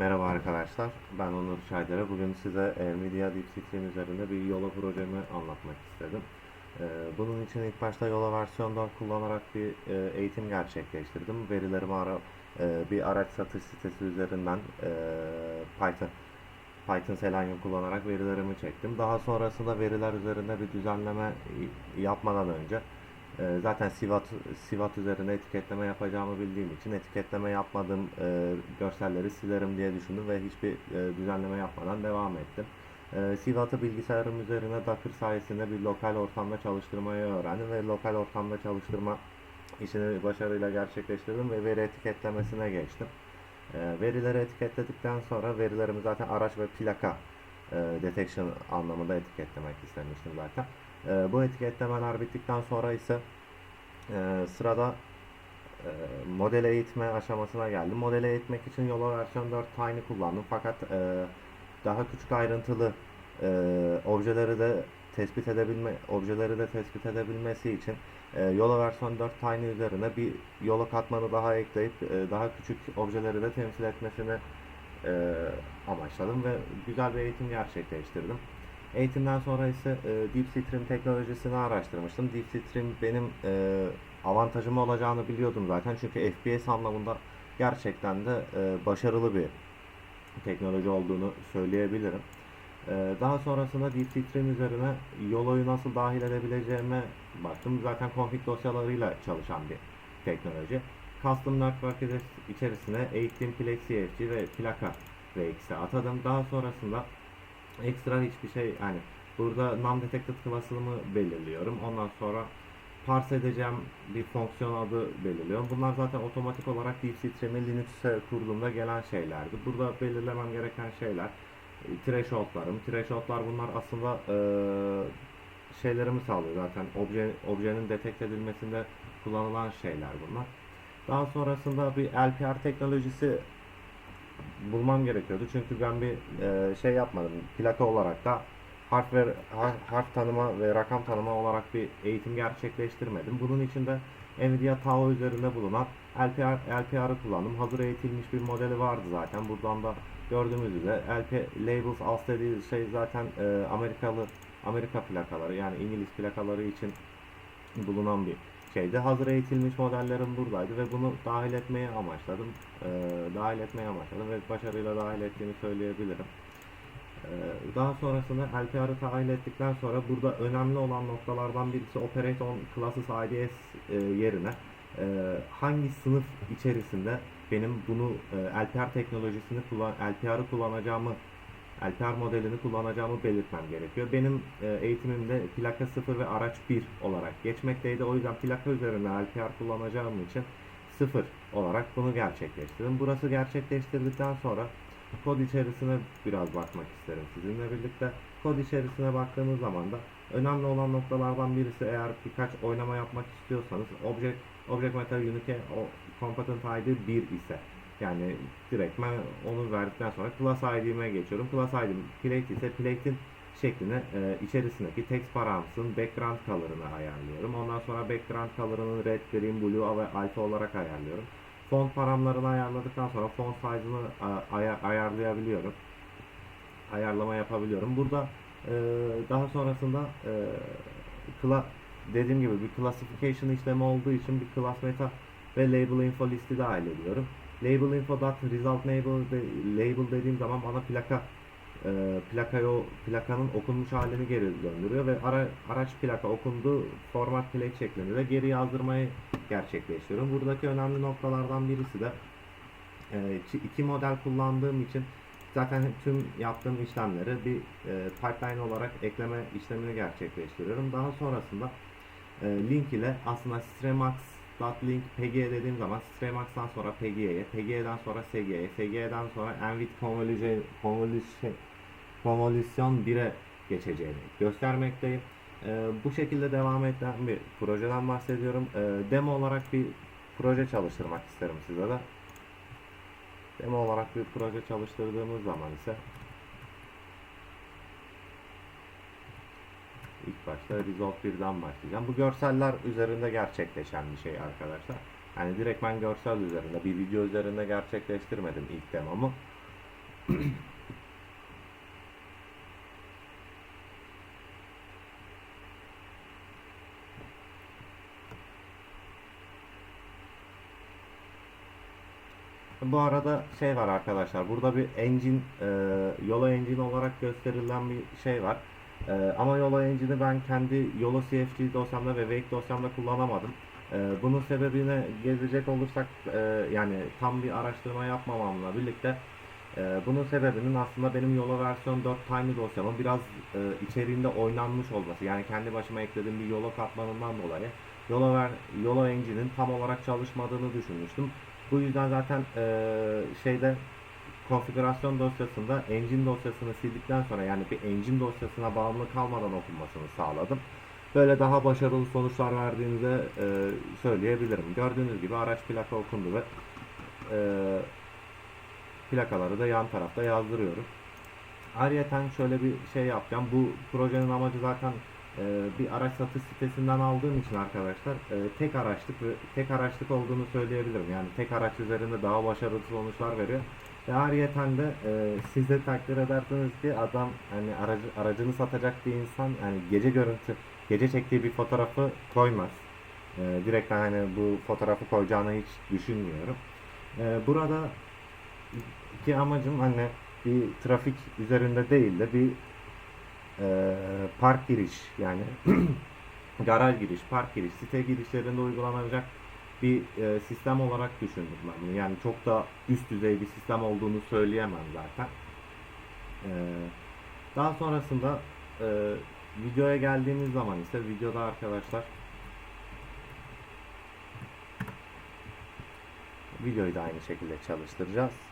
Merhaba arkadaşlar, ben Onur Çaydere. Bugün size Nvidia DeepSeek'in üzerinde bir Yola projemi anlatmak istedim. Ee, Bunun için ilk başta Yola versiyon 4 kullanarak bir e, eğitim gerçekleştirdim. Verilerimi ara, e, bir araç satış sitesi üzerinden e, Python Python Selenium kullanarak verilerimi çektim. Daha sonrasında veriler üzerinde bir düzenleme yapmadan önce e, zaten Sivat Sivat üzerine etiketleme yapacağımı bildiğim için etiketleme yapmadığım e, görselleri silerim diye düşündüm ve hiçbir e, düzenleme yapmadan devam ettim. E, Sivat'ı bilgisayarım üzerine Docker sayesinde bir lokal ortamda çalıştırmayı öğrendim ve lokal ortamda çalıştırma işini başarıyla gerçekleştirdim ve veri etiketlemesine geçtim. E, verileri etiketledikten sonra verilerimi zaten araç ve plaka e, detection anlamında etiketlemek istemiştim zaten. E, bu etiketlemeler bittikten sonra ise e, sırada e, model eğitme aşamasına geldim. Model eğitmek için Yola versiyon 4 Tiny kullandım fakat e, daha küçük ayrıntılı e, objeleri de tespit edebilme objeleri de tespit edebilmesi için e, Yola versiyon 4 Tiny üzerine bir yola katmanı daha ekleyip e, daha küçük objeleri de temsil etmesini e, amaçladım ve güzel bir eğitim gerçekleştirdim. Eğitimden sonra ise e, DeepStream teknolojisini araştırmıştım. DeepStream benim e, avantajım olacağını biliyordum zaten. Çünkü FPS anlamında gerçekten de e, başarılı bir teknoloji olduğunu söyleyebilirim. E, daha sonrasında DeepStream üzerine Yolo'yu nasıl dahil edebileceğime baktım. Zaten config dosyalarıyla çalışan bir teknoloji. Custom Network içerisine eğitim PlayCFG ve plaka RX'e atadım. Daha sonrasında ekstra hiçbir şey yani burada num detected class'ımı belirliyorum. Ondan sonra parse edeceğim bir fonksiyon adı belirliyorum. Bunlar zaten otomatik olarak DeepStream'i Linux'e kurduğumda gelen şeylerdi. Burada belirlemem gereken şeyler e, thresholdlarım. Thresholdlar bunlar aslında e, şeylerimi sağlıyor zaten. Obje, objenin detekte edilmesinde kullanılan şeyler bunlar. Daha sonrasında bir LPR teknolojisi bulmam gerekiyordu. Çünkü ben bir e, şey yapmadım. Plaka olarak da harf ve har- harf tanıma ve rakam tanıma olarak bir eğitim gerçekleştirmedim. Bunun için de Nvidia Tao üzerinde bulunan LPR, LPR'ı kullandım. Hazır eğitilmiş bir modeli vardı zaten. Buradan da gördüğümüz üzere LP Labels AS dediği şey zaten e, Amerikalı Amerika plakaları yani İngiliz plakaları için bulunan bir şeydi. Hazır eğitilmiş modellerim buradaydı ve bunu dahil etmeye amaçladım. Ee, dahil etmeye amaçladım ve başarıyla dahil ettiğimi söyleyebilirim. Ee, daha sonrasında LPR'ı dahil ettikten sonra burada önemli olan noktalardan birisi Operate on Classes IDS e, yerine e, hangi sınıf içerisinde benim bunu e, LPR teknolojisini kullan LPR'ı kullanacağımı LPR modelini kullanacağımı belirtmem gerekiyor. Benim e, eğitimimde plaka 0 ve araç 1 olarak geçmekteydi. O yüzden plaka üzerine LPR kullanacağım için 0 olarak bunu gerçekleştirdim. Burası gerçekleştirdikten sonra kod içerisine biraz bakmak isterim sizinle birlikte. Kod içerisine baktığımız zaman da önemli olan noktalardan birisi eğer birkaç oynama yapmak istiyorsanız Object, Object Metal Unique o Competent ID 1 ise yani direkt ben onu verdikten sonra class ID'me geçiyorum. Class ID'm plate ise plate'in şeklini e, içerisindeki text paramsın background color'ını ayarlıyorum. Ondan sonra background color'ını red, green, blue ve alpha olarak ayarlıyorum. Font paramlarını ayarladıktan sonra font size'ını aya- ayarlayabiliyorum. Ayarlama yapabiliyorum. Burada e, daha sonrasında e, dediğim gibi bir classification işlemi olduğu için bir class meta ve label info listi dahil ediyorum. Label info dot result label, de, label dediğim zaman bana plaka e, plakayı plakanın okunmuş halini geri döndürüyor ve ara, araç plaka okundu format plate şeklinde de geri yazdırmayı gerçekleştiriyorum. Buradaki önemli noktalardan birisi de e, iki- iki model kullandığım için zaten tüm yaptığım işlemleri bir e, pipeline olarak ekleme işlemini gerçekleştiriyorum. Daha sonrasında e, link ile aslında Stremax link PG'ye dediğim zaman Stremax'tan sonra PG'ye, PG'den sonra SG'ye, SG'den sonra Envid Convolution, Convolution, Convolution 1'e geçeceğini göstermekteyim. E, bu şekilde devam eden bir projeden bahsediyorum. E, demo olarak bir proje çalıştırmak isterim size de. Demo olarak bir proje çalıştırdığımız zaman ise ilk başta Resolve 1'den başlayacağım. Bu görseller üzerinde gerçekleşen bir şey arkadaşlar. Yani direkt ben görsel üzerinde bir video üzerinde gerçekleştirmedim ilk demomu. Bu arada şey var arkadaşlar. Burada bir engine, e, Yola engine olarak gösterilen bir şey var. E, ama Yola engine'i ben kendi Yola CFG dosyamda ve Wake dosyamda kullanamadım. E, bunun sebebine gelecek olursak e, yani tam bir araştırma yapmamamla birlikte e, bunun sebebinin aslında benim Yola versiyon 4 Tiny dosyamın biraz e, içeriğinde oynanmış olması. Yani kendi başıma eklediğim bir Yola katmanından dolayı Yola, ver, Yola engine'in tam olarak çalışmadığını düşünmüştüm. Bu yüzden zaten eee, şeyde konfigürasyon dosyasında engine dosyasını sildikten sonra yani bir engine dosyasına bağımlı kalmadan okunmasını sağladım. Böyle daha başarılı sonuçlar verdiğini eee, söyleyebilirim. Gördüğünüz gibi araç plaka okundu ve eee, plakaları da yan tarafta yazdırıyorum. Ayrıyeten şöyle bir şey yapacağım. Bu projenin amacı zaten e, bir araç satış sitesinden aldığım için arkadaşlar e, tek araçlık tek araçlık olduğunu söyleyebilirim. Yani tek araç üzerinde daha başarılı sonuçlar veriyor. Ve ayrıyeten de e, siz de takdir edersiniz ki adam hani aracı, aracını satacak bir insan hani gece görüntü gece çektiği bir fotoğrafı koymaz. E, direkt hani bu fotoğrafı koyacağını hiç düşünmüyorum. E, burada ki amacım hani bir trafik üzerinde değil de bir e, park giriş yani garaj giriş, park giriş, site girişlerinde uygulanacak bir e, sistem olarak düşündüm ben bunu. Yani çok da üst düzey bir sistem olduğunu söyleyemem zaten. E, daha sonrasında e, videoya geldiğimiz zaman ise videoda arkadaşlar videoyu da aynı şekilde çalıştıracağız.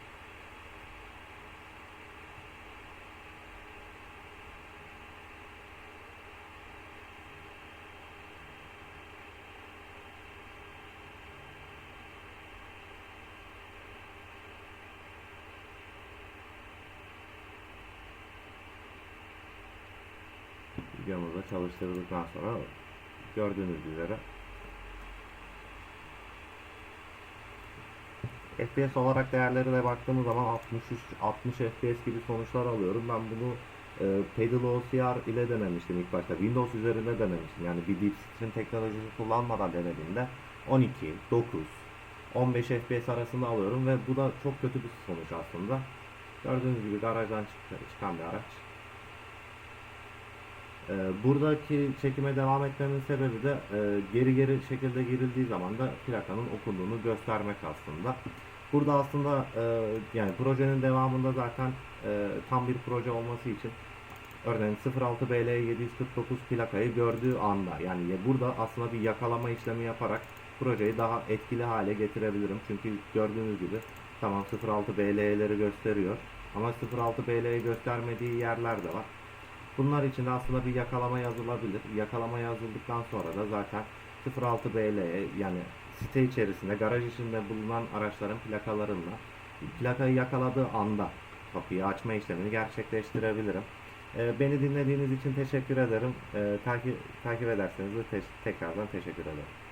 Videomuzu çalıştırdıktan sonra gördüğünüz üzere FPS olarak değerlerine baktığımız zaman 63 60 FPS gibi sonuçlar alıyorum. Ben bunu e, Pedal OCR ile denemiştim ilk başta. Windows üzerinde denemiştim. Yani bir DeepStream teknolojisi kullanmadan denediğimde 12, 9, 15 FPS arasında alıyorum ve bu da çok kötü bir sonuç aslında. Gördüğünüz gibi garajdan çık- çıkan bir araç. Ee, buradaki çekime devam etmemin sebebi de e, geri geri şekilde girildiği zaman da plakanın okunduğunu göstermek aslında. Burada aslında e, yani projenin devamında zaten e, tam bir proje olması için örneğin 06 BL 749 plakayı gördüğü anda yani ya burada aslında bir yakalama işlemi yaparak projeyi daha etkili hale getirebilirim. Çünkü gördüğünüz gibi tamam 06 BL'leri gösteriyor ama 06 BL'yi göstermediği yerler de var. Bunlar için aslında bir yakalama yazılabilir. Yakalama yazıldıktan sonra da zaten 06 BL'ye yani site içerisinde garaj içinde bulunan araçların plakalarıyla plakayı yakaladığı anda kapıyı açma işlemini gerçekleştirebilirim. Ee, beni dinlediğiniz için teşekkür ederim. Ee, takip, takip ederseniz de te- tekrardan teşekkür ederim.